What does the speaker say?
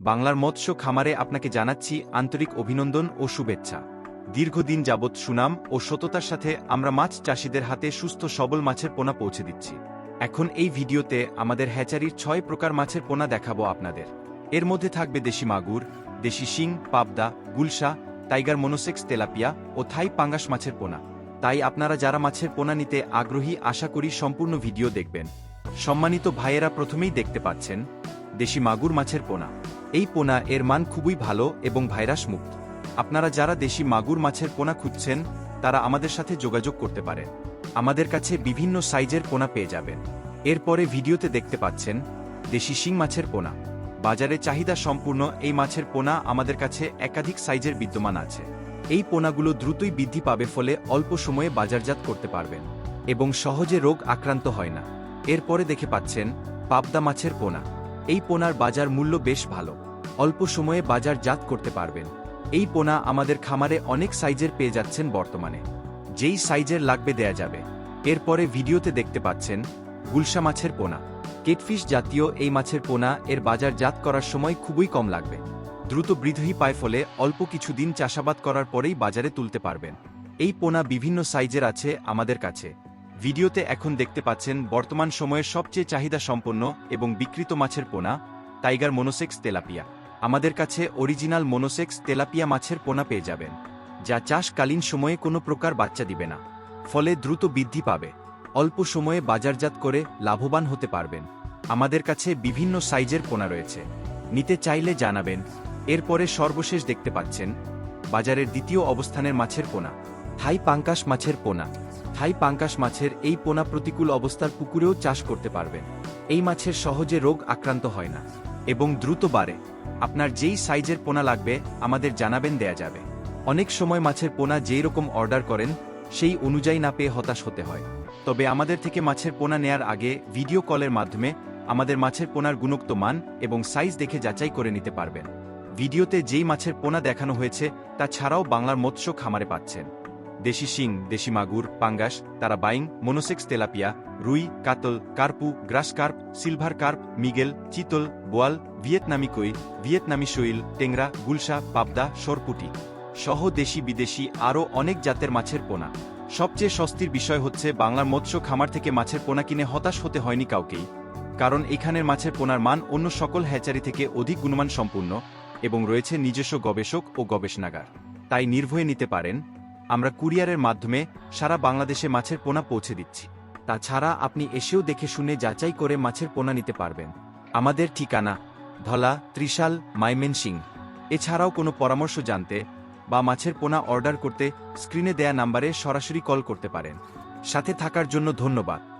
বাংলার মৎস্য খামারে আপনাকে জানাচ্ছি আন্তরিক অভিনন্দন ও শুভেচ্ছা। দীর্ঘদিন যাবৎ সুনাম ও সততার সাথে আমরা মাছ চাষিদের হাতে সুস্থ সবল মাছের পোনা পৌঁছে দিচ্ছি। এখন এই ভিডিওতে আমাদের হ্যাচারির ছয় প্রকার মাছের পোনা দেখাবো আপনাদের। এর মধ্যে থাকবে দেশি মাগুর, দেশি শিং, পাবদা, গুলশা, টাইগার মনোসেক্স তেলাপিয়া ও থাই পাঙ্গাস মাছের পোনা। তাই আপনারা যারা মাছের পোনা নিতে আগ্রহী, আশা করি সম্পূর্ণ ভিডিও দেখবেন। সম্মানিত ভাইয়েরা প্রথমেই দেখতে পাচ্ছেন, দেশি মাগুর মাছের পোনা। এই পোনা এর মান খুবই ভালো এবং ভাইরাস মুক্ত আপনারা যারা দেশি মাগুর মাছের পোনা খুঁজছেন, তারা আমাদের সাথে যোগাযোগ করতে পারেন। আমাদের কাছে বিভিন্ন সাইজের পোনা পেয়ে যাবেন। এরপরে ভিডিওতে দেখতে পাচ্ছেন, দেশি শিং মাছের পোনা। বাজারে চাহিদা সম্পূর্ণ এই মাছের পোনা আমাদের কাছে একাধিক সাইজের বিদ্যমান আছে। এই পোনাগুলো দ্রুতই বৃদ্ধি পাবে ফলে অল্প সময়ে বাজারজাত করতে পারবেন এবং সহজে রোগ আক্রান্ত হয় না। এরপরে দেখে পাচ্ছেন, পাবদা মাছের পোনা। এই পোনার বাজার মূল্য বেশ ভালো। অল্প সময়ে বাজারজাত করতে পারবেন। এই পোনা আমাদের খামারে অনেক সাইজের পেয়ে যাচ্ছেন বর্তমানে। যেই সাইজের লাগবে দেয়া যাবে। এরপরে ভিডিওতে দেখতে পাচ্ছেন গুলশা মাছের পোনা। কেটফিশ জাতীয় এই মাছের পোনা এর বাজারজাত করার সময় খুবই কম লাগবে। দ্রুত বৃদ্ধি পায় ফলে অল্প কিছুদিন চাষাবাদ করার পরেই বাজারে তুলতে পারবেন। এই পোনা বিভিন্ন সাইজের আছে আমাদের কাছে। ভিডিওতে এখন দেখতে পাচ্ছেন বর্তমান সময়ের সবচেয়ে চাহিদা সম্পন্ন এবং বিকৃত মাছের পোনা, টাইগার মনোসেক্স তেলাপিয়া। আমাদের কাছে অরিজিনাল মনোসেক্স তেলাপিয়া মাছের পোনা পেয়ে যাবেন, যা চাষকালীন সময়ে কোনো প্রকার বাচ্চা দিবে না, ফলে দ্রুত বৃদ্ধি পাবে। অল্প সময়ে বাজারজাত করে লাভবান হতে পারবেন। আমাদের কাছে বিভিন্ন সাইজের পোনা রয়েছে। নিতে চাইলে জানাবেন। এরপরে সর্বশেষ দেখতে পাচ্ছেন, বাজারের দ্বিতীয় অবস্থানের মাছের পোনা, থাই পাঙ্কাশ মাছের পোনা। থাই পাঙ্কাশ মাছের এই পোনা প্রতিকূল অবস্থার পুকুরেও চাষ করতে পারবেন। এই মাছের সহজে রোগ আক্রান্ত হয় না এবং দ্রুত বাড়ে। আপনার যেই সাইজের পোনা লাগবে, আমাদের জানাবেন, দেয়া যাবে। অনেক সময় মাছের পোনা যেই রকম অর্ডার করেন, সেই অনুযায়ী না পেয়ে হতাশ হতে হয়। তবে আমাদের থেকে মাছের পোনা নেয়ার আগে ভিডিও কলের মাধ্যমে আমাদের মাছের পোনার গুণোক্ত মান এবং সাইজ দেখে যাচাই করে নিতে পারবেন। ভিডিওতে যেই মাছের পোনা দেখানো হয়েছে, তা ছাড়াও বাংলার মৎস্য খামারে পাচ্ছেন। দেশি শিং, দেশি মাগুর, পাঙ্গাস তারা বাইং মনোসেক্স তেলাপিয়া, রুই, কাতল, কার্পু, গ্রাস কার্প, সিলভার কার্প, মিগেল, চিতল, বোয়াল, ভিয়েতনামি কই, ভিয়েতনামি শৈল, টেংরা, গুলশা, পাবদা, সরপুটি সহ দেশি বিদেশি আরও অনেক জাতের মাছের পোনা। সবচেয়ে স্বস্তির বিষয় হচ্ছে বাংলার মৎস্য খামার থেকে মাছের পোনা কিনে হতাশ হতে হয়নি কাউকেই। কারণ এখানের মাছের পোনার মান অন্য সকল হ্যাচারি থেকে অধিক গুণমান সম্পূর্ণ এবং রয়েছে নিজস্ব গবেষক ও গবেষণাগার। তাই নির্ভয়ে নিতে পারেন আমরা কুরিয়ারের মাধ্যমে সারা বাংলাদেশে মাছের পোনা পৌঁছে দিচ্ছি। তাছাড়া আপনি এসেও দেখে শুনে যাচাই করে মাছের পোনা নিতে পারবেন। আমাদের ঠিকানা, ধলা, ত্রিশাল, মাইমেনসিং। এছাড়াও কোনো পরামর্শ জানতে বা মাছের পোনা অর্ডার করতে স্ক্রিনে দেয়া নাম্বারে সরাসরি কল করতে পারেন। সাথে থাকার জন্য ধন্যবাদ।